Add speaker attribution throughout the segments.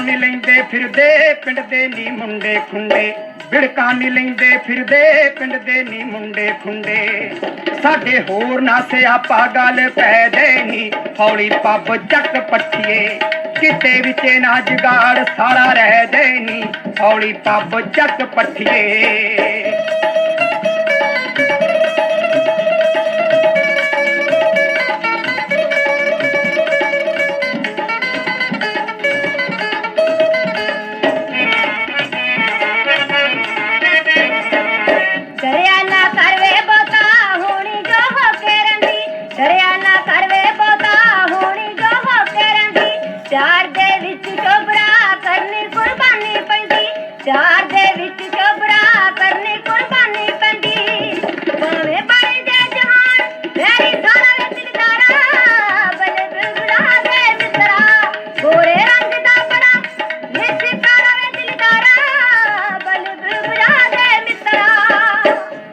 Speaker 1: ਨੀ ਲੈਂਦੇ ਫਿਰਦੇ, ਪਿੰਡ ਦੇ ਨੀ ਮੁੰਡੇ ਖੁੰਡੇ। ਬਿੜਕਾਂ ਨੀ ਲੈਂਦੇ ਫਿਰਦੇ, ਪਿੰਡ ਦੇ ਨੀ ਮੁੰਡੇ ਖੁੰਡੇ। ਸਾਡੇ ਹੋਰ ਨਾ ਸਿਆਪਾ ਗੱਲ ਪੈ ਦੇ ਨੀ, ਹੌਲੀ ਪੱਬ ਚੱਕ ਪੱਠੀਏ। ਕਿਤੇ ਵਿੱਚ ਨਾ ਜਗਾੜ ਸਾਰਾ ਰਹਿ ਦੇਣੀ ਹੌਲੀ ਪੱਬ ਚੱਕ ਪੱਠੀਏ।
Speaker 2: ਰੰਦੀ ਦੇ ਵਿੱਚ ਚੋਬਰਾ ਕਰਨੀ ਕੁਰਬਾਨੀ ਪੈਂਦੀ। ਪਿਆਰ ਦੇ ਵਿੱਚ ਚੋਬਰਾ ਕਰਨੀ ਕੁਰਬਾਨੀ ਪੈਂਦੀ। ਭਾਵੇਂ ਬਣ ਜੇ ਜਹਾਨ ਮੇਰੀ ਸਾਰਾ ਵੇ ਦਿਲਦਾਰਾ ਬਲ ਬਿਗੜਾ ਦੇ ਮਿੱਤਰਾ। ਗੋਰੇ ਰੰਗ ਦਾ ਬੜਾ ਨਿਸ ਕਾਰਾ ਵੇ ਦਿਲਦਾਰਾ ਬਲ ਬਿਗੜਾ ਦੇ ਮਿੱਤਰਾ।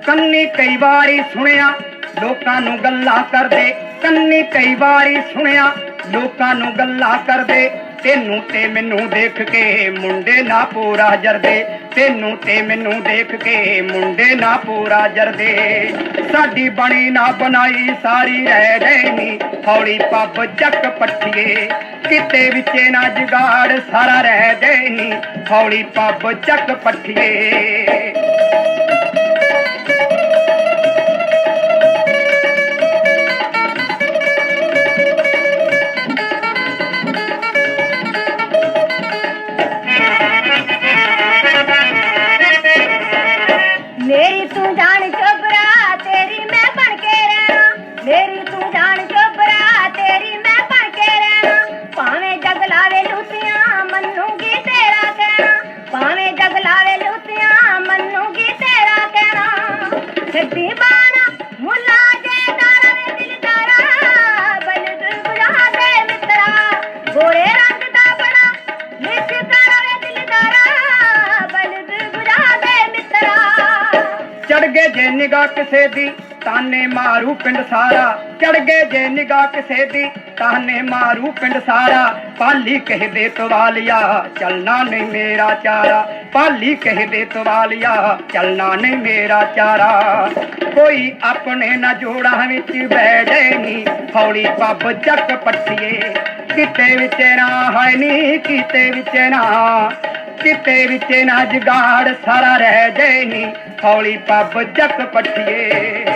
Speaker 1: ਕੰਨੀ ਕਈ ਵਾਰੀ ਸੁਣਿਆ, ਲੋਕਾਂ ਨੂੰ ਗੱਲਾਂ ਕਰਦੇ। ਕੰਨੀ ਕਈ ਵਾਰੀ ਸੁਣਿਆ, ਲੋਕਾਂ ਨੂੰ ਗੱਲਾਂ ਕਰਦੇ। ਤੈਨੂੰ ਤੇ ਮੈਨੂੰ ਦੇਖ ਕੇ ਮੁੰਡੇ ਨਾ ਪੂਰਾ ਜਰਦੇ। ਤੈਨੂੰ ਤੇ ਮੈਨੂੰ ਦੇਖ ਕੇ ਮੁੰਡੇ ਨਾ ਪੂਰਾ ਜਰਦੇ। ਸਾਡੀ ਬਣੀ ਨਾ ਬਣਾਈ, ਸਾਰੀ ਰਹਿ ਗਈ ਹੌਲੀ ਪੱਬ ਚੱਕ ਪੱਠੀਏ, ਕਿਤੇ ਵਿੱਚੇ ਨਾ ਜਗਾੜ, ਸਾਰਾ ਰਹਿ ਦੇਣੀ ਹੌਲੀ ਪੱਬ ਚੱਕ ਪੱਠੀਏ। ਜੇ ਨਿਗਾਹ ਕਿਸੇ ਦੀ, ਤਾਨੇ ਮਾਰੂ ਪਿੰਡ ਸਾਰਾ। ਚੜ ਗਏ ਜੇ ਨਿਗਾਹ ਕਿਸੇ ਦੀ, ਤਾਨੇ ਮਾਰੂ ਪਿੰਡ ਸਾਰਾ। ਪਾਲੀ ਕਹਦੇ ਤਵਾਲਿਆ, ਚੱਲਣਾ ਨਹੀਂ ਮੇਰਾ ਚਾਰਾ। ਪਾਲੀ ਕਹਦੇ ਤਵਾਲਿਆ, ਚੱਲਣਾ ਨਹੀਂ ਮੇਰਾ ਚਾਰਾ। ਕੋਈ ਆਪਣੇ ਨਾ ਜੋੜਾਂ ਵਿੱਚ ਬੈਠੇ ਨੀ। ਹੌਲੀ ਪੱਬ ਚੱਕ ਪੱਟੀਏ। ਕਿਤੇ ਵਿੱਚ ਨਾ ਹੈ ਨੀ, ਕਿਤੇ ਵਿੱਚ ਨਾ। ਕਿਤੇ ਵਿੱਚ ਨਾ ਜਗਾੜ ਸਾਰਾ ਰਹਿ ਜੇ ਨੀ। ਹੌਲੀ ਪੱਬ ਚੱਕ ਪੱਟੀਏ